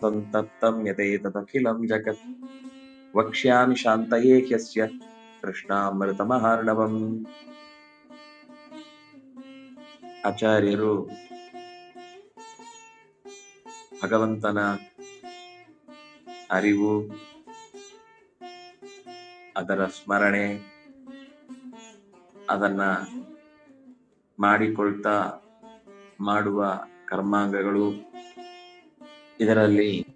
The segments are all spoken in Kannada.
ಸಂತಪ್ತಂ ಯತೇತದಖಿಲಂ ಜಗತ್ ವಕ್ಷ್ಯಾಮಿ ಶಾಂತಯೇ ಹ್ಯಸ್ಯ ಕೃಷ್ಣಾಮೃತಮಹಾರ್ಣವಂ ಆಚಾರ್ಯರು ಭಗವಂತನ ಅರಿವು ಅದರ ಸ್ಮರಣೆ, ಅದನ್ನ ಮಾಡಿಕೊಳ್ತಾ ಮಾಡುವ ಕರ್ಮಾಂಗಗಳು ಇದರಲ್ಲಿ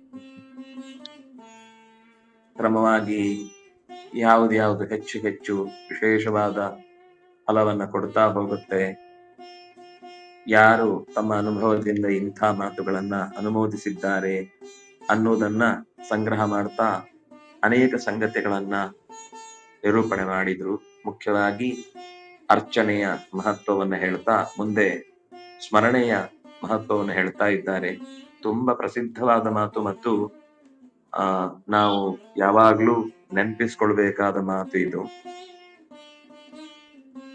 ಕ್ರಮವಾಗಿ ಯಾವ್ದು ಯಾವುದು ಹೆಚ್ಚು ಹೆಚ್ಚು ವಿಶೇಷವಾದ ಫಲವನ್ನ ಕೊಡ್ತಾ ಹೋಗುತ್ತೆ. ಯಾರು ತಮ್ಮ ಅನುಭವದಿಂದ ಇಂಥ ಮಾತುಗಳನ್ನ ಅನುಮೋದಿಸಿದ್ದಾರೆ ಅನ್ನೋದನ್ನ ಸಂಗ್ರಹ ಮಾಡ್ತಾ ಅನೇಕ ಸಂಗತಿಗಳನ್ನ ನಿರೂಪಣೆ ಮಾಡಿದ್ರು. ಮುಖ್ಯವಾಗಿ ಅರ್ಚನೆಯ ಮಹತ್ವವನ್ನು ಹೇಳ್ತಾ ಮುಂದೆ ಸ್ಮರಣೆಯ ಮಹತ್ವವನ್ನು ಹೇಳ್ತಾ ಇದ್ದಾರೆ. ತುಂಬಾ ಪ್ರಸಿದ್ಧವಾದ ಮಾತು ಮತ್ತು, ಆ, ನಾವು ಯಾವಾಗ್ಲೂ ನೆನಪಿಸ್ಕೊಳ್ಬೇಕಾದ ಮಾತು ಇದು.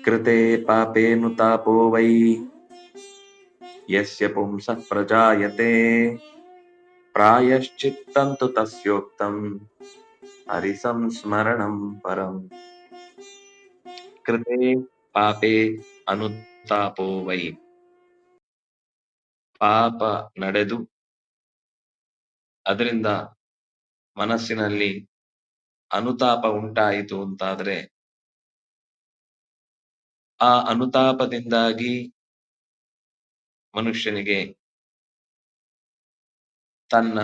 ಕೃತೆ ಪಾಪೇನು ತಾಪೋ ವೈ, ಯಸ್ಯ ಪುಂಸಃ ಪ್ರಜಾಯತೆ, ಪ್ರಾಯಶ್ಚಿತ್ತಂತು ತಸ್ಯೋಕ್ತಂ ಹರಿಸಂಸ್ಮರಣಂ ಪರಂ. ಕೃತೆ ಪಾಪೇ ಅನುತಾಪೋ ವೈ. ಪಾಪ ನಡೆದು ಅದರಿಂದ ಮನಸ್ಸಿನಲ್ಲಿ ಅನುತಾಪ ಉಂಟಾಯಿತು ಅಂತಾದ್ರೆ ಆ ಅನುತಾಪದಿಂದಾಗಿ ಮನುಷ್ಯನಿಗೆ ತನ್ನ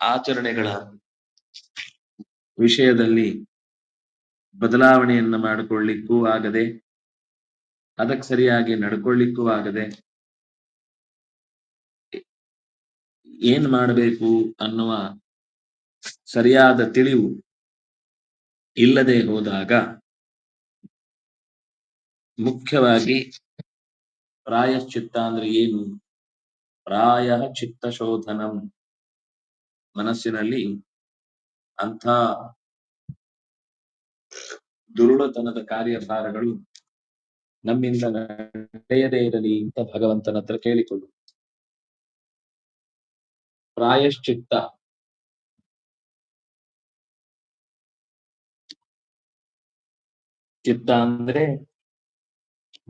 ಆಚರಣೆಗಳ ವಿಷಯದಲ್ಲಿ ಬದಲಾವಣೆಯನ್ನ ಮಾಡಿಕೊಳ್ಳಿಕ್ಕೂ ಆಗದೆ, ಅದಕ್ಕೆ ಸರಿಯಾಗಿ ನಡ್ಕೊಳ್ಳಿಕ್ಕೂ ಆಗದೆ ಏನ್ ಮಾಡಬೇಕು ಅನ್ನುವ ಸರಿಯಾದ ತಿಳಿವು ಇಲ್ಲದೆ ಹೋದಾಗ ಮುಖ್ಯವಾಗಿ ಪ್ರಾಯಶ್ಚಿತ್ತ ಅಂದ್ರೆ ಏನು? ಪ್ರಾಯ ಚಿತ್ತ ಶೋಧನಂ ಮನಸ್ಸಿನಲ್ಲಿ ಅಂಥ ದುರುಳತನದ ಕಾರ್ಯಭಾರಗಳು ನಮ್ಮಿಂದ ನಡೆಯದೇ ಇರಲಿ ಅಂತ ಭಗವಂತನ ಹತ್ರ ಕೇಳಿಕೊಳ್ಳು ಪ್ರಾಯಶ್ಚಿತ್ತ. ಚಿತ್ತ ಅಂದ್ರೆ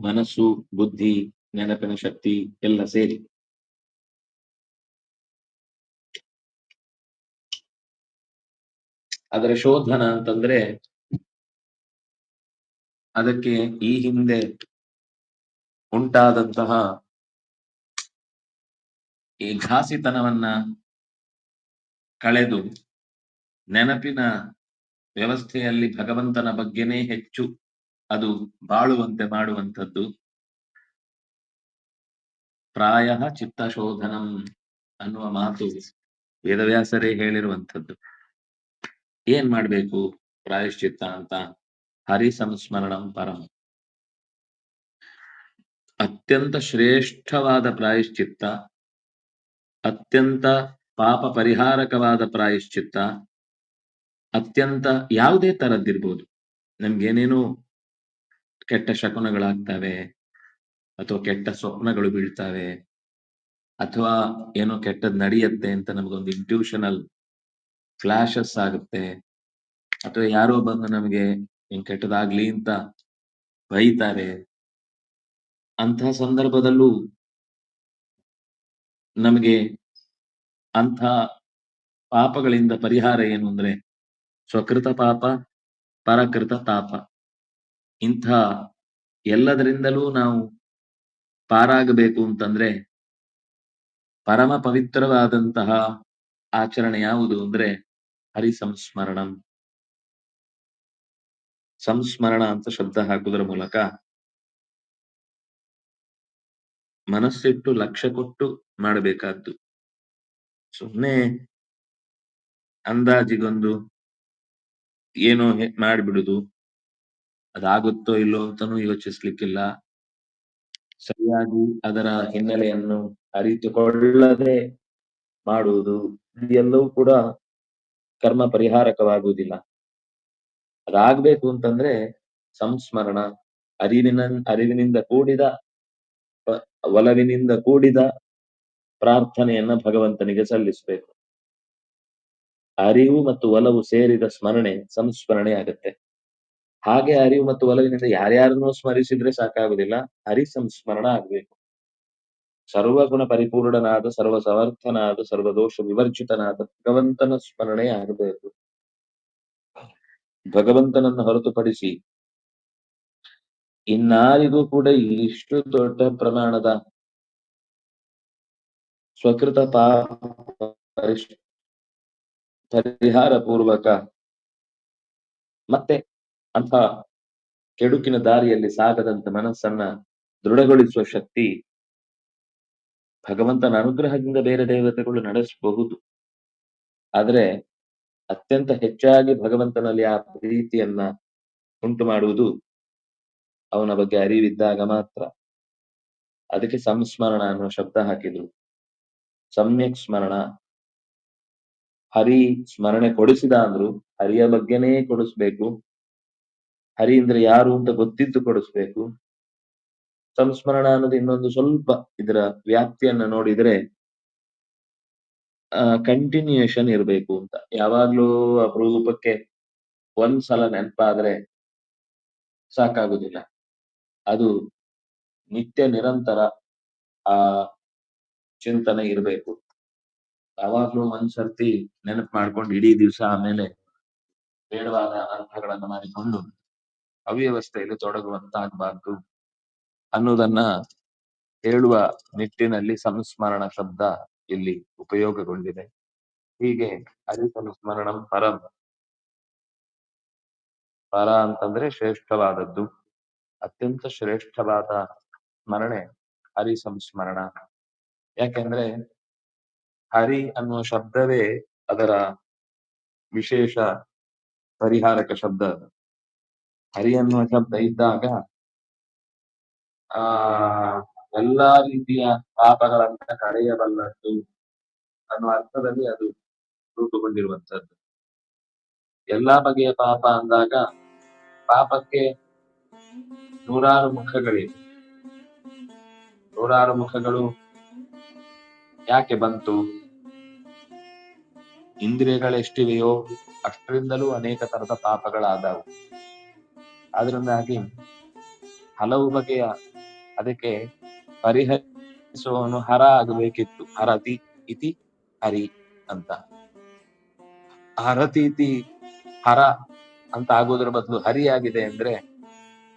ಮನಸ್ಸು, ಬುದ್ಧಿ, ನೆನಪಿನ ಶಕ್ತಿ ಎಲ್ಲ ಸೇರಿ. ಅದರ ಶೋಧನ ಅಂತಂದ್ರೆ ಅದಕ್ಕೆ ಈ ಹಿಂದೆ ಉಂಟಾದಂತಹ ಈ ಘಾಸಿತನವನ್ನ ಕಳೆದು ನೆನಪಿನ ವ್ಯವಸ್ಥೆಯಲ್ಲಿ ಭಗವಂತನ ಬಗ್ಗೆನೇ ಹೆಚ್ಚು ಅದು ಬಾಳುವಂತೆ ಮಾಡುವಂಥದ್ದು. ಪ್ರಾಯ ಚಿತ್ತಶೋಧನಂ ಅನ್ನುವ ಮಾತು ವೇದವ್ಯಾಸರೇ ಹೇಳಿರುವಂಥದ್ದು. ಏನ್ ಮಾಡ್ಬೇಕು? ಪ್ರಾಯಶ್ಚಿತ್ತ ಅಂತ ಹರಿ ಸಂಸ್ಮರಣಂ ಪರಂ. ಅತ್ಯಂತ ಶ್ರೇಷ್ಠವಾದ ಪ್ರಾಯಶ್ಚಿತ್ತ, ಅತ್ಯಂತ ಪಾಪ ಪರಿಹಾರಕವಾದ ಪ್ರಾಯಶ್ಚಿತ್ತ ಅತ್ಯಂತ ಯಾವುದೇ ತರದ್ದಿರ್ಬೋದು ನಮ್ಗೇನೇನು ಕೆಟ್ಟ ಶಕುನಗಳಾಗ್ತವೆ, ಅಥವಾ ಕೆಟ್ಟ ಸ್ವಪ್ನಗಳು ಬೀಳ್ತವೆ, ಅಥವಾ ಏನೋ ಕೆಟ್ಟದ್ ನಡೆಯತ್ತೆ ಅಂತ ನಮಗೊಂದು ಇಂಟ್ಯೂಷನಲ್ ಫ್ಲಾಶಸ್ ಆಗುತ್ತೆ. ಅಥವಾ ಯಾರೋ ಬಂದು ನಮಗೆ ಹಿಂಗ್ ಕೆಟ್ಟದಾಗ್ಲಿ ಅಂತ ಬೈತಾರೆ. ಅಂತಹ ಸಂದರ್ಭದಲ್ಲೂ ನಮಗೆ ಅಂಥ ಪಾಪಗಳಿಂದ ಪರಿಹಾರ ಏನು ಅಂದ್ರೆ ಸ್ವಕೃತ ಪಾಪ, ಪರಕೃತ ತಾಪ. ಇಂಥ ಎಲ್ಲದರಿಂದಲೂ ನಾವು ಪಾರಾಗಬೇಕು ಅಂತಂದ್ರೆ ಪರಮ ಪವಿತ್ರವಾದಂತಹ ಆಚರಣೆ ಯಾವುದು ಅಂದ್ರೆ ಹರಿ ಸಂಸ್ಮರಣಂ ಸಂಸ್ಮರಣ ಅಂತ ಶಬ್ದ ಹಾಕುವುದರ ಮೂಲಕ ಮನಸ್ಸಿಟ್ಟು ಲಕ್ಷ್ಯ ಕೊಟ್ಟು ಮಾಡಬೇಕಾದ್ದು. ಸುಮ್ಮನೆ ಅಂದಾಜಿಗೊಂದು ಏನೋ ಮಾಡಿಬಿಡುದು. ಅದಾಗುತ್ತೋ ಇಲ್ಲೋ ಅಂತಾನೂ ಯೋಚಿಸ್ಲಿಕ್ಕಿಲ್ಲ. ಸರಿಯಾಗಿ ಅದರ ಹಿನ್ನೆಲೆಯನ್ನು ಅರಿತುಕೊಳ್ಳದೆ ಮಾಡುವುದು ಎಲ್ಲವೂ ಕೂಡ ಕರ್ಮ ಪರಿಹಾರಕವಾಗುವುದಿಲ್ಲ. ಅದಾಗ್ಬೇಕು ಅಂತಂದ್ರೆ ಸಂಸ್ಮರಣ ಅರಿವಿನ ಅರಿವಿನಿಂದ ಕೂಡಿದ ಒಲವಿನಿಂದ ಕೂಡಿದ ಪ್ರಾರ್ಥನೆಯನ್ನ ಭಗವಂತನಿಗೆ ಸಲ್ಲಿಸಬೇಕು. ಅರಿವು ಮತ್ತು ಒಲವು ಸೇರಿದ ಸ್ಮರಣೆ ಸಂಸ್ಮರಣೆ ಆಗತ್ತೆ. ಹಾಗೆ ಅರಿವು ಮತ್ತು ಒಲವಿನಿಂದ ಯಾರ್ಯಾರನ್ನೂ ಸ್ಮರಿಸಿದ್ರೆ ಸಾಕಾಗುದಿಲ್ಲ, ಹರಿ ಸಂಸ್ಮರಣ ಆಗ್ಬೇಕು. ಸರ್ವಗುಣ ಪರಿಪೂರ್ಣನಾದ, ಸರ್ವ ಸಮರ್ಥನಾದ ಸರ್ವದೋಷ ವಿವರ್ಜಿತನಾದ ಭಗವಂತನ ಸ್ಮರಣೆ ಆಗಬೇಕು. ಭಗವಂತನನ್ನು ಹೊರತುಪಡಿಸಿ ಇನ್ನಾರಿಗೂ ಕೂಡ ಇಷ್ಟು ದೊಡ್ಡ ಪ್ರಮಾಣದ ಸ್ವಕೃತ ಪರಿಹಾರ ಪೂರ್ವಕ ಮತ್ತೆ ಅಂತ ಕೆಡುಕಿನ ದಾರಿಯಲ್ಲಿ ಸಾಗದಂತ ಮನಸ್ಸನ್ನ ದೃಢಗೊಳಿಸುವ ಶಕ್ತಿ ಭಗವಂತನ ಅನುಗ್ರಹದಿಂದ ಬೇರೆ ದೇವತೆಗಳು ನಡೆಸಬಹುದು. ಆದರೆ ಅತ್ಯಂತ ಹೆಚ್ಚಾಗಿ ಭಗವಂತನಲ್ಲಿ ಆ ಪ್ರೀತಿಯನ್ನ ಉಂಟು ಮಾಡುವುದು ಅವನ ಬಗ್ಗೆ ಅರಿವಿದ್ದಾಗ ಮಾತ್ರ. ಅದಕ್ಕೆ ಸಂಸ್ಮರಣ ಅನ್ನುವ ಶಬ್ದ ಹಾಕಿದ್ರು. ಸಮ್ಯಕ್ ಸ್ಮರಣ. ಹರಿ ಸ್ಮರಣೆ ಕೊಡಿಸಿದ ಅಂದ್ರು ಹರಿಯ ಬಗ್ಗೆನೇ ಕೊಡಿಸ್ಬೇಕು. ಹರಿ ಅಂದ್ರೆ ಯಾರು ಅಂತ ಗೊತ್ತಿದ್ದು ಕೊಡಿಸ್ಬೇಕು. ಸಂಸ್ಮರಣ ಅನ್ನೋದು ಇನ್ನೊಂದು ಸ್ವಲ್ಪ ಇದರ ವ್ಯಾಪ್ತಿಯನ್ನ ನೋಡಿದ್ರೆ ಕಂಟಿನ್ಯೂಯೇಷನ್ ಇರಬೇಕು ಅಂತ. ಯಾವಾಗ್ಲೂ ಅಪರೂಪಕ್ಕೆ ಒಂದ್ಸಲ ನೆನಪಾದ್ರೆ ಸಾಕಾಗುದಿಲ್ಲ. ಅದು ನಿತ್ಯ ನಿರಂತರ, ಆ ಚಿಂತನೆ ಇರಬೇಕು. ಯಾವಾಗ್ಲೂ ಒಂದ್ಸರ್ತಿ ನೆನಪು ಮಾಡ್ಕೊಂಡು ಇಡೀ ದಿವಸ ಆಮೇಲೆ ಬೇಡವಾದ ಅರ್ಥಗಳನ್ನ ಮಾಡಿಕೊಂಡು ಅವ್ಯವಸ್ಥೆಯಲ್ಲಿ ತೊಡಗುವಂತಾಗಬಾರ್ದು ಅನ್ನೋದನ್ನ ಹೇಳುವ ನಿಟ್ಟಿನಲ್ಲಿ ಸಂಸ್ಮರಣ ಶಬ್ದ ಇಲ್ಲಿ ಉಪಯೋಗಗೊಂಡಿದೆ. ಹೀಗೆ ಹರಿಸಂಸ್ಮರಣಂ ಪರಂ. ಪರ ಅಂತಂದ್ರೆ ಶ್ರೇಷ್ಠವಾದದ್ದು. ಅತ್ಯಂತ ಶ್ರೇಷ್ಠವಾದ ಸ್ಮರಣೆ ಹರಿ ಸಂಸ್ಮರಣ. ಯಾಕೆಂದ್ರೆ ಹರಿ ಅನ್ನುವ ಶಬ್ದವೇ ಅದರ ವಿಶೇಷ ಪರಿಹಾರಕ ಶಬ್ದ ಅದು. ಹರಿ ಅನ್ನುವ ಶಬ್ದ ಇದ್ದಾಗ ಆ ಎಲ್ಲಾ ರೀತಿಯ ಪಾಪಗಳನ್ನ ಕಳೆಯಬಲ್ಲದ್ದು ಅನ್ನುವ ಅರ್ಥದಲ್ಲಿ ಅದು ರೂಪುಗೊಂಡಿರುವಂತದ್ದು ಎಲ್ಲಾ ಬಗೆಯ ಪಾಪ ಅಂದಾಗ ಪಾಪಕ್ಕೆ ನೂರಾರು ಮುಖಗಳಿವೆ ನೂರಾರು ಮುಖಗಳು ಯಾಕೆ ಬಂತು? ಇಂದ್ರಿಯಗಳೆಷ್ಟಿವೆಯೋ ಅಷ್ಟರಿಂದಲೂ ಅನೇಕ ತರದ ಪಾಪಗಳಾದವು. ಅದರಿಂದಾಗಿ ಹಲವು ಬಗೆಯ ಅದಕ್ಕೆ ಪರಿಹರಿಸುವವನು ಹರ ಆಗಬೇಕಿತ್ತು. ಹರತಿ ಇತಿ ಹರಿ ಅಂತ. ಹರತಿ ಇತಿ ಹರ ಅಂತ ಆಗೋದ್ರ ಬದಲು ಹರಿಯಾಗಿದೆ ಅಂದ್ರೆ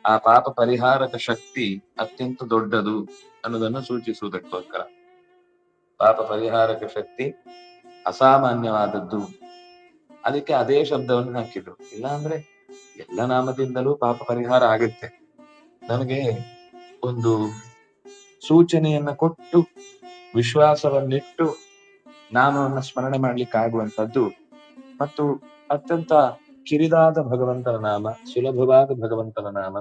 ಆ ಪಾಪ ಪರಿಹಾರಕ ಶಕ್ತಿ ಅತ್ಯಂತ ದೊಡ್ಡದು ಅನ್ನೋದನ್ನು ಸೂಚಿಸುವುದಕ್ಕೋಸ್ಕರ. ಪಾಪ ಪರಿಹಾರಕ ಶಕ್ತಿ ಅಸಾಮಾನ್ಯವಾದದ್ದು. ಅದಕ್ಕೆ ಅದೇ ಶಬ್ದವನ್ನು ಹಾಕಿದ್ರು. ಇಲ್ಲ ಅಂದ್ರೆ ಎಲ್ಲ ನಾಮದಿಂದಲೂ ಪಾಪ ಪರಿಹಾರ ಆಗುತ್ತೆ. ನಮಗೆ ಒಂದು ಸೂಚನೆಯನ್ನ ಕೊಟ್ಟು, ವಿಶ್ವಾಸವನ್ನಿಟ್ಟು ನಾಮವನ್ನು ಸ್ಮರಣೆ ಮಾಡ್ಲಿಕ್ಕೆ ಆಗುವಂತದ್ದು ಮತ್ತು ಅತ್ಯಂತ ಕಿರಿದಾದ ಭಗವಂತನ ನಾಮ, ಸುಲಭವಾದ ಭಗವಂತನ ನಾಮ,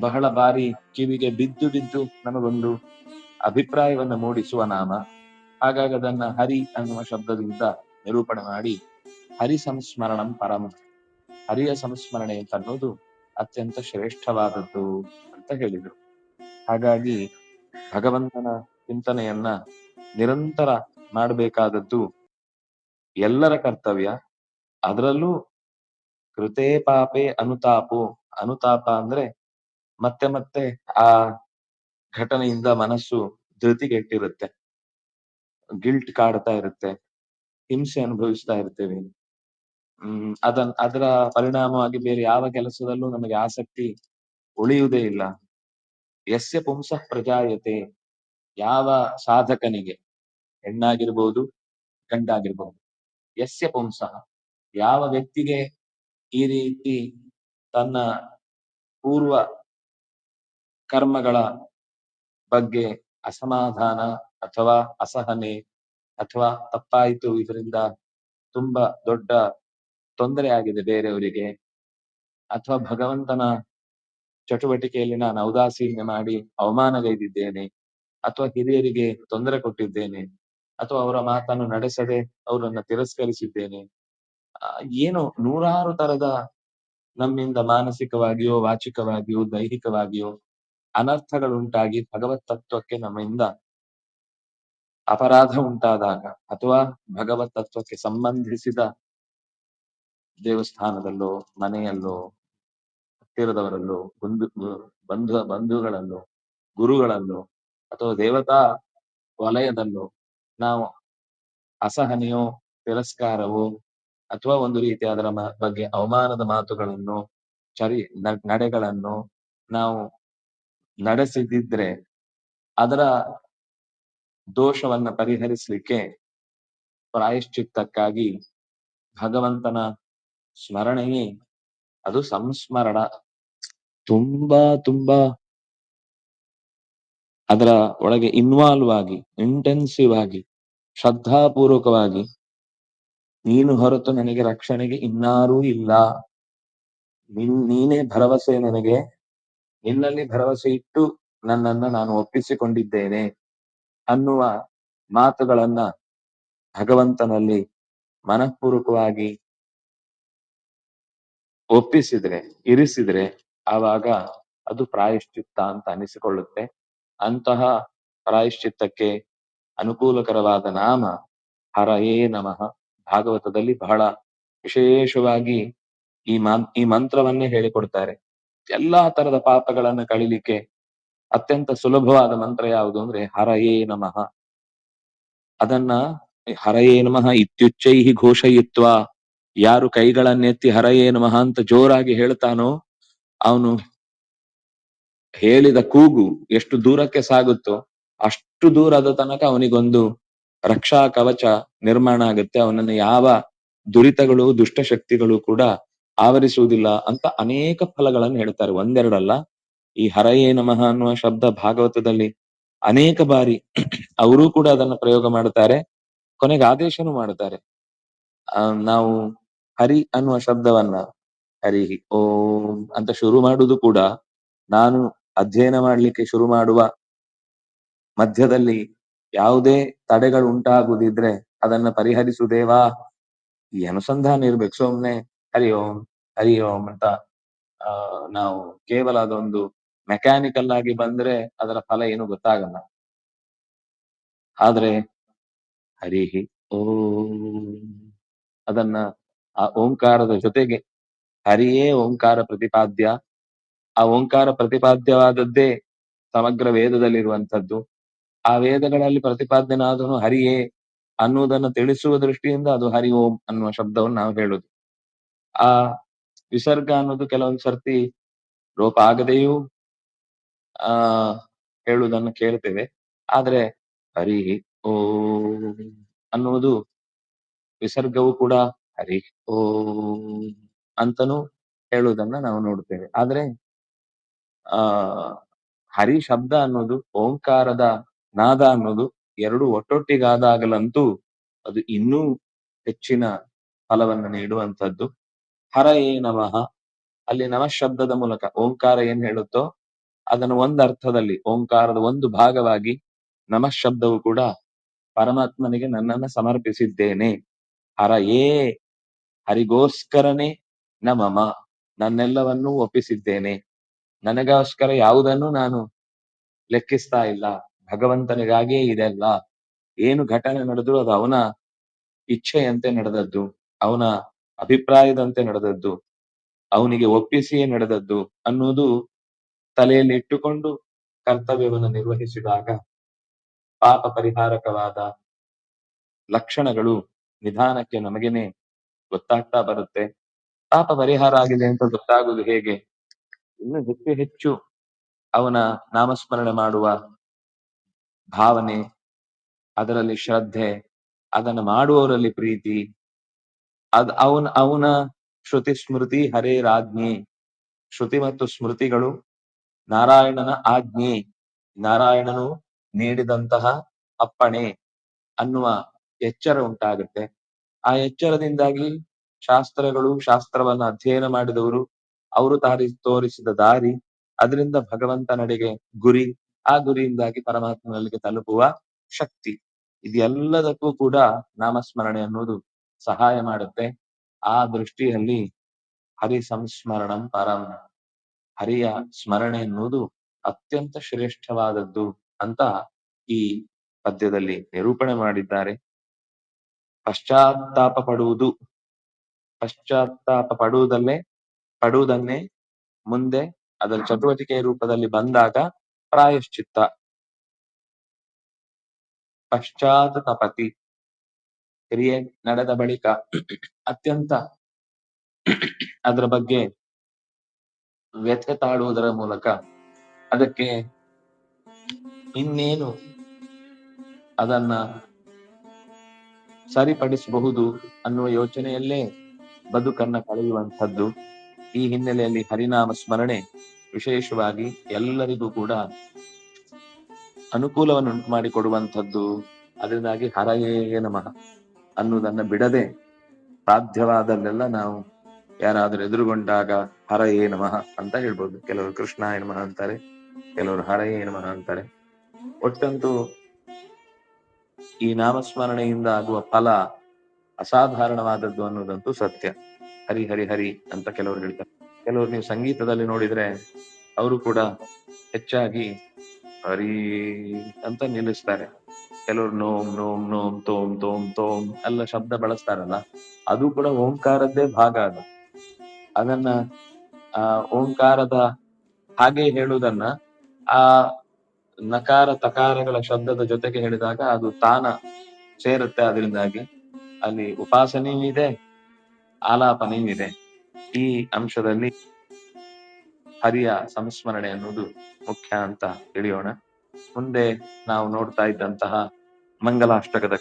ಬಹಳ ಬಾರಿ ಕಿವಿಗೆ ಬಿದ್ದು ಬಿದ್ದು ನಮಗೊಂದು ಅಭಿಪ್ರಾಯವನ್ನ ಮೂಡಿಸುವ ನಾಮ. ಹಾಗಾಗಿ ಅದನ್ನ ಹರಿ ಅನ್ನುವ ಶಬ್ದದಿಂದ ನಿರೂಪಣೆ ಮಾಡಿ ಹರಿ ಸಂಸ್ಮರಣಂ ಪರಮ. ಹರಿಯ ಸಂಸ್ಮರಣೆ ಅಂತ ಅನ್ನೋದು ಅತ್ಯಂತ ಶ್ರೇಷ್ಠವಾದದ್ದು ಅಂತ ಹೇಳಿದರು. ಹಾಗಾಗಿ ಭಗವಂತನ ಚಿಂತನೆಯನ್ನ ನಿರಂತರ ಮಾಡಬೇಕಾದದ್ದು ಎಲ್ಲರ ಕರ್ತವ್ಯ. ಅದರಲ್ಲೂ ಕೃತೇ ಪಾಪೆ ಅನುತಾಪು. ಅನುತಾಪ ಅಂದ್ರೆ ಮತ್ತೆ ಮತ್ತೆ ಆ ಘಟನೆಯಿಂದ ಮನಸ್ಸು ಧೃತಿಗೆಟ್ಟಿರುತ್ತೆ ಗಿಲ್ಟ್ ಕಾಡ್ತಾ ಇರುತ್ತೆ. ಹಿಂಸೆ ಅನುಭವಿಸ್ತಾ ಇರ್ತೇವೆ. ಹ್ಮ್, ಅದನ್, ಅದರ ಪರಿಣಾಮವಾಗಿ ಬೇರೆ ಯಾವ ಕೆಲಸದಲ್ಲೂ ನಮಗೆ ಆಸಕ್ತಿ ಉಳಿಯುವುದೇ ಇಲ್ಲ. ಯಸ್ಯ ಪುಂಸ ಪ್ರಜಾಯತೆ. ಯಾವ ಸಾಧಕನಿಗೆ ಹೆಣ್ಣಾಗಿರ್ಬೋದು, ಗಂಡಾಗಿರ್ಬೋದು. ಯಸ್ಯ ಪುಂಸ. ಯಾವ ವ್ಯಕ್ತಿಗೆ ಈ ರೀತಿ ತನ್ನ ಪೂರ್ವ ಕರ್ಮಗಳ ಬಗ್ಗೆ ಅಸಮಾಧಾನ ಅಥವಾ ಅಸಹನೆ ಅಥವಾ ತಪ್ಪಾಯಿತು. ಇದರಿಂದ ತುಂಬಾ ದೊಡ್ಡ ತೊಂದರೆ ಆಗಿದೆ ಬೇರೆಯವರಿಗೆ. ಅಥವಾ ಭಗವಂತನ ಚಟುವಟಿಕೆಯಲ್ಲಿ ನಾನು ಔದಾಸೀನ್ಯ ಮಾಡಿ ಅವಮಾನಗೈದಿದ್ದೇನೆ. ಅಥವಾ ಹಿರಿಯರಿಗೆ ತೊಂದರೆ ಕೊಟ್ಟಿದ್ದೇನೆ. ಅಥವಾ ಅವರ ಮಾತನ್ನು ನಡೆಸದೆ ಅವರನ್ನ ತಿರಸ್ಕರಿಸಿದ್ದೇನೆ. ಏನು ನೂರಾರು ತರದ ನಮ್ಮಿಂದ ಮಾನಸಿಕವಾಗಿಯೋ, ವಾಚಿಕವಾಗಿಯೋ, ದೈಹಿಕವಾಗಿಯೋ ಅನರ್ಥಗಳುಂಟಾಗಿ ಭಗವತ್ ತತ್ವಕ್ಕೆ ನಮ್ಮಿಂದ ಅಪರಾಧ ಉಂಟಾದಾಗ ಅಥವಾ ಭಗವತ್ ತತ್ವಕ್ಕೆ ಸಂಬಂಧಿಸಿದ ದೇವಸ್ಥಾನದಲ್ಲೋ, ಮನೆಯಲ್ಲೋ, ಹತ್ತಿರದವರಲ್ಲೋ, ಬಂಧು ಬಂಧು, ಬಂಧುಗಳಲ್ಲೋ, ಗುರುಗಳಲ್ಲೋ ಅಥವಾ ದೇವತಾ ವಲಯದಲ್ಲೋ ನಾವು ಅಸಹನೆಯೋ, ತಿರಸ್ಕಾರವೋ ಅಥವಾ ಒಂದು ರೀತಿ ಅದರ ಬಗ್ಗೆ ಅವಮಾನದ ಮಾತುಗಳನ್ನು, ಚರಿ ನಡೆಗಳನ್ನು ನಾವು ನಡೆಸಿದಿದ್ರೆ ಅದರ ದೋಷವನ್ನ ಪರಿಹರಿಸಲಿಕ್ಕೆ ಪ್ರಾಯಶ್ಚಿತ್ತಕ್ಕಾಗಿ ಭಗವಂತನ ಸ್ಮರಣೆಯೇ ಅದು ಸಂಸ್ಮರಣ. ತುಂಬಾ ತುಂಬಾ ಅದರ ಒಳಗೆ ಇನ್ವಾಲ್ವ್ ಆಗಿ ಇಂಟೆನ್ಸಿವ್ ಆಗಿ, ಶ್ರದ್ಧಾಪೂರ್ವಕವಾಗಿ ನೀನು ಹೊರತು ನನಗೆ ರಕ್ಷಣೆಗೆ ಇನ್ನಾರೂ ಇಲ್ಲ. ನಿನ್ ಭರವಸೆ ನನಗೆ ನಿನ್ನಲ್ಲಿ ಭರವಸೆ ಇಟ್ಟು ನನ್ನನ್ನ ನಾನು ಒಪ್ಪಿಸಿಕೊಂಡಿದ್ದೇನೆ ಅನ್ನುವ ಮಾತುಗಳನ್ನ ಭಗವಂತನಲ್ಲಿ ಮನಃಪೂರ್ವಕವಾಗಿ ಒಪ್ಪಿಸಿದ್ರೆ, ಇರಿಸಿದ್ರೆ ಆವಾಗ ಅದು ಪ್ರಾಯಶ್ಚಿತ್ತ ಅಂತ ಅನಿಸಿಕೊಳ್ಳುತ್ತೆ. ಅಂತಹ ಪ್ರಾಯಶ್ಚಿತ್ತಕ್ಕೆ ಅನುಕೂಲಕರವಾದ ನಾಮ ಹರಯೇ ನಮಃ. ಭಾಗವತದಲ್ಲಿ ಬಹಳ ವಿಶೇಷವಾಗಿ ಈ ಮಾ ಈ ಮಂತ್ರವನ್ನೇ ಹೇಳಿಕೊಡ್ತಾರೆ. ಎಲ್ಲಾ ತರದ ಪಾಪಗಳನ್ನು ಕಳಿಲಿಕ್ಕೆ ಅತ್ಯಂತ ಸುಲಭವಾದ ಮಂತ್ರ ಯಾವುದು ಅಂದ್ರೆ ಹರಯೇ ನಮಃ. ಅದನ್ನ ಹರಯೇ ನಮಃ ಇತ್ಯುಚ್ಚೈಹಿ ಘೋಷಯಿತ್ವ. ಯಾರು ಕೈಗಳನ್ನೆತ್ತಿ ಹರಯೇ ನಮಃ ಅಂತ ಜೋರಾಗಿ ಹೇಳ್ತಾನೋ ಅವನು ಹೇಳಿದ ಕೂಗು ಎಷ್ಟು ದೂರಕ್ಕೆ ಸಾಗುತ್ತೋ ಅಷ್ಟು ದೂರದ ತನಕ ಅವನಿಗೊಂದು ರಕ್ಷಾ ಕವಚ ನಿರ್ಮಾಣ ಆಗುತ್ತೆ. ಅವನನ್ನು ಯಾವ ದುರಿತಗಳು ದುಷ್ಟಶಕ್ತಿಗಳು ಕೂಡ ಆವರಿಸುವುದಿಲ್ಲ ಅಂತ ಅನೇಕ ಫಲಗಳನ್ನು ಹೇಳ್ತಾರೆ. ಒಂದೆರಡಲ್ಲ, ಈ ಹರಯೇ ನಮಃ ಅನ್ನುವ ಶಬ್ದ ಭಾಗವತದಲ್ಲಿ ಅನೇಕ ಬಾರಿ ಅವರೂ ಕೂಡ ಅದನ್ನ ಪ್ರಯೋಗ ಮಾಡುತ್ತಾರೆ, ಕೊನೆಗೆ ಆದೇಶನೂ ಮಾಡುತ್ತಾರೆ. ನಾವು ಹರಿ ಅನ್ನುವ ಶಬ್ದವನ್ನ ಹರಿ ಓಂ ಅಂತ ಶುರು ಮಾಡುವುದು ಕೂಡ ನಾನು ಅಧ್ಯಯನ ಮಾಡ್ಲಿಕ್ಕೆ ಶುರು ಮಾಡುವ ಮಧ್ಯದಲ್ಲಿ ಯಾವುದೇ ತಡೆಗಳು ಉಂಟಾಗುವುದಿದ್ರೆ ಅದನ್ನ ಪರಿಹರಿಸುವುದೇವಾ ಈ ಅನುಸಂಧಾನ ಇರ್ಬೇಕು. ಸುಮ್ನೆ ಹರಿ ಓಂ ಹರಿ ಓಂ ಅಂತ ನಾವು ಕೇವಲ ಅದೊಂದು ಮೆಕ್ಯಾನಿಕಲ್ ಆಗಿ ಬಂದ್ರೆ ಅದರ ಫಲ ಏನು ಗೊತ್ತಾಗಲ್ಲ. ಆದ್ರೆ ಹರಿಹಿ ಓಂ. ಅದನ್ನ ಆ ಓಂಕಾರದ ಜೊತೆಗೆ ಹರಿಯೇ ಓಂಕಾರ ಪ್ರತಿಪಾದ್ಯ. ಆ ಓಂಕಾರ ಪ್ರತಿಪಾದ್ಯವಾದದ್ದೇ ಸಮಗ್ರ ವೇದದಲ್ಲಿರುವಂಥದ್ದು. ಆ ವೇದಗಳಲ್ಲಿ ಪ್ರತಿಪಾದ್ಯನಾದನು ಹರಿಯೇ ಅನ್ನುವುದನ್ನು ತಿಳಿಸುವ ದೃಷ್ಟಿಯಿಂದ ಅದು ಹರಿ ಓಂ ಅನ್ನುವ ಶಬ್ದವನ್ನು ನಾವು ಹೇಳುದು. ಆ ವಿಸರ್ಗ ಅನ್ನೋದು ಕೆಲವೊಂದ್ ಸರ್ತಿ ಲೋಪ ಆಗದೆಯೂ, ಆ, ಹೇಳುವುದನ್ನು ಕೇಳ್ತೇವೆ. ಆದ್ರೆ ಹರಿ ಓ ಅನ್ನುವುದು ವಿಸರ್ಗವು ಕೂಡ ಹರಿ ಓ ಅಂತನೂ ಹೇಳುವುದನ್ನ ನಾವು ನೋಡ್ತೇವೆ ಆದ್ರೆ, ಆ, ಹರಿ ಶಬ್ದ ಅನ್ನೋದು, ಓಂಕಾರದ ನಾದ ಅನ್ನೋದು ಎರಡು ಒಟ್ಟೊಟ್ಟಿಗಾದಾಗಲಂತೂ ಅದು ಇನ್ನೂ ಹೆಚ್ಚಿನ ಫಲವನ್ನು ನೀಡುವಂತದ್ದು ಹರ ಏ ನಮಃ. ಅಲ್ಲಿ ನಮಃ ಶಬ್ದದ ಮೂಲಕ ಓಂಕಾರ ಏನ್ ಹೇಳುತ್ತೋ ಅದನ್ನು ಒಂದು ಅರ್ಥದಲ್ಲಿ, ಓಂಕಾರದ ಒಂದು ಭಾಗವಾಗಿ ನಮ ಶಬ್ದವು ಕೂಡ ಪರಮಾತ್ಮನಿಗೆ ನನ್ನನ್ನ ಸಮರ್ಪಿಸಿದ್ದೇನೆ. ಹರ ಏ ಹರಿಗೋಸ್ಕರನೇ ನಮಮ ನನ್ನೆಲ್ಲವನ್ನೂ ಒಪ್ಪಿಸಿದ್ದೇನೆ. ನನಗೋಸ್ಕರ ಯಾವುದನ್ನು ನಾನು ಲೆಕ್ಕಿಸ್ತಾ ಇಲ್ಲ. ಭಗವಂತನಿಗಾಗಿಯೇ ಇದೆಲ್ಲ ಏನು ಘಟನೆ ನಡೆದ್ರು ಅದು ಅವನ ಇಚ್ಛೆಯಂತೆ ನಡೆದದ್ದು. ಅವನ ಅಭಿಪ್ರಾಯದಂತೆ ನಡೆದದ್ದು, ಅವನಿಗೆ ಒಪ್ಪಿಸಿಯೇ ನಡೆದದ್ದು ಅನ್ನೋದು ತಲೆಯಲ್ಲಿ ಇಟ್ಟುಕೊಂಡು ಕರ್ತವ್ಯವನ್ನು ನಿರ್ವಹಿಸಿದಾಗ ಪಾಪ ಪರಿಹಾರಕವಾದ ಲಕ್ಷಣಗಳು ನಿಧಾನಕ್ಕೆ ನಮಗೇನೆ ಗೊತ್ತಾಗ್ತಾ ಬರುತ್ತೆ. ಪಾಪ ಪರಿಹಾರ ಆಗಿದೆ ಅಂತ ಗೊತ್ತಾಗುವುದು ಹೇಗೆ? ಇನ್ನು ಹೆಚ್ಚು ಹೆಚ್ಚು ಅವನ ನಾಮಸ್ಮರಣೆ ಮಾಡುವ ಭಾವನೆ, ಅದರಲ್ಲಿ ಶ್ರದ್ಧೆ, ಅದನ್ನು ಮಾಡುವವರಲ್ಲಿ ಪ್ರೀತಿ ಅದ್ ಅವನ ಅವನ ಶ್ರುತಿ ಸ್ಮೃತಿ ಹರೇ ರಾಜ್ಞೆ. ಶ್ರುತಿ ಮತ್ತು ಸ್ಮೃತಿಗಳು ನಾರಾಯಣನ ಆಜ್ಞೆ. ನಾರಾಯಣನು ನೀಡಿದಂತಹ ಅಪ್ಪಣೆ ಅನ್ನುವ ಎಚ್ಚರ ಉಂಟಾಗುತ್ತೆ. ಆ ಎಚ್ಚರದಿಂದಾಗಿ ಶಾಸ್ತ್ರಗಳು, ಶಾಸ್ತ್ರವನ್ನ ಅಧ್ಯಯನ ಮಾಡಿದವರು ಅವರು ತಾರಿ, ತೋರಿಸಿದ ದಾರಿ, ಅದರಿಂದ ಭಗವಂತ ನಡೆಗೆ ಗುರಿ, ಆ ಗುರಿಯಿಂದಾಗಿ ಪರಮಾತ್ಮನಲ್ಲಿಗೆ ತಲುಪುವ ಶಕ್ತಿ. ಇದೆಲ್ಲದಕ್ಕೂ ಕೂಡ ನಾಮಸ್ಮರಣೆ ಅನ್ನೋದು ಸಹಾಯ ಮಾಡುತ್ತೆ. ಆ ದೃಷ್ಟಿಯಲ್ಲಿ ಹರಿ ಸಂಸ್ಮರಣಂ ಪರಂ. ಹರಿಯ ಸ್ಮರಣೆ ಎನ್ನುವುದು ಅತ್ಯಂತ ಶ್ರೇಷ್ಠವಾದದ್ದು ಅಂತ ಈ ಪದ್ಯದಲ್ಲಿ ನಿರೂಪಣೆ ಮಾಡಿದ್ದಾರೆ. ಪಶ್ಚಾತ್ತಾಪ ಪಡುವುದು, ಪಶ್ಚಾತ್ತಾಪ ಪಡುವುದಲ್ಲೇ, ಪಡುವುದನ್ನೇ ಮುಂದೆ ಅದರ ಚಟುವಟಿಕೆಯ ರೂಪದಲ್ಲಿ ಬಂದಾಗ ಪ್ರಾಯಶ್ಚಿತ್ತ. ಪಶ್ಚಾತ್ ತಪತಿ. ಕ್ರಿಯೆ ನಡೆದ ಬಳಿಕ ಅತ್ಯಂತ ಅದರ ಬಗ್ಗೆ ವ್ಯಥೆ ತಾಡುವುದರ ಮೂಲಕ ಅದಕ್ಕೆ ಇನ್ನೇನು ಅದನ್ನ ಸರಿಪಡಿಸಬಹುದು ಅನ್ನುವ ಯೋಚನೆಯಲ್ಲೇ ಬದುಕನ್ನ ಕಳೆಯುವಂಥದ್ದು. ಈ ಹಿನ್ನೆಲೆಯಲ್ಲಿ ಹರಿನಾಮ ಸ್ಮರಣೆ ವಿಶೇಷವಾಗಿ ಎಲ್ಲರಿಗೂ ಕೂಡ ಅನುಕೂಲವನ್ನು ಉಂಟು ಮಾಡಿಕೊಡುವಂಥದ್ದು. ಅದರಿಂದಾಗಿ ಹರಯೇ ನಮಃ. ಅನ್ನುವುದನ್ನ ಬಿಡದೆ ಸಾಧ್ಯವಾದಲ್ಲೆಲ್ಲ ನಾವು ಯಾರಾದರೂ ಎದುರುಗೊಂಡಾಗ ಹರಯೇ ನಮಃ ಅಂತ ಹೇಳ್ಬೋದು. ಕೆಲವರು ಕೃಷ್ಣ ನಮಃ ಅಂತಾರೆ, ಕೆಲವರು ಹರಯೇ ನಮಃ ಅಂತಾರೆ. ಒಟ್ಟಂತೂ ಈ ನಾಮಸ್ಮರಣೆಯಿಂದ ಆಗುವ ಫಲ ಅಸಾಧಾರಣವಾದದ್ದು ಅನ್ನೋದಂತೂ ಸತ್ಯ. ಹರಿ ಹರಿ ಹರಿ ಅಂತ ಕೆಲವರು ಹೇಳ್ತಾರೆ. ಕೆಲವರು ನೀವು ಸಂಗೀತದಲ್ಲಿ ನೋಡಿದ್ರೆ ಅವರು ಕೂಡ ಹೆಚ್ಚಾಗಿ ಹರಿ ಅಂತ ನಿಲ್ಲಿಸ್ತಾರೆ. ಕೆಲವರು ನೋಮ್ ನೋಮ್ ನೋಮ್, ತೋಮ್ ತೋಮ್ ತೋಮ್ ಎಲ್ಲ ಶಬ್ದ ಬಳಸ್ತಾರಲ್ಲ, ಅದು ಕೂಡ ಓಂಕಾರದ್ದೇ ಭಾಗ ಅದು. ಅದನ್ನ, ಆ, ಓಂಕಾರದ ಹಾಗೆ ಹೇಳುವುದನ್ನ, ಆ ನಕಾರ, ತಕಾರಗಳ ಶಬ್ದದ ಜೊತೆಗೆ ಹೇಳಿದಾಗ ಅದು ತಾನ ಸೇರುತ್ತೆ ಅದರಿಂದಾಗಿ. ಅಲ್ಲಿ ಉಪಾಸನೆಯೂ ಇದೆ, ಆಲಾಪನೆಯೂ ಇದೆ. ಈ ಅಂಶದಲ್ಲಿ ಹರಿಯ ಸಂಸ್ಮರಣೆ ಅನ್ನೋದು ಮುಖ್ಯ ಅಂತ ತಿಳಿಯೋಣ. ಮುಂದೆ ನಾವು ನೋಡ್ತಾ ಇದ್ದಂತಹ ಮಂಗಲಾಷ್ಟಕದ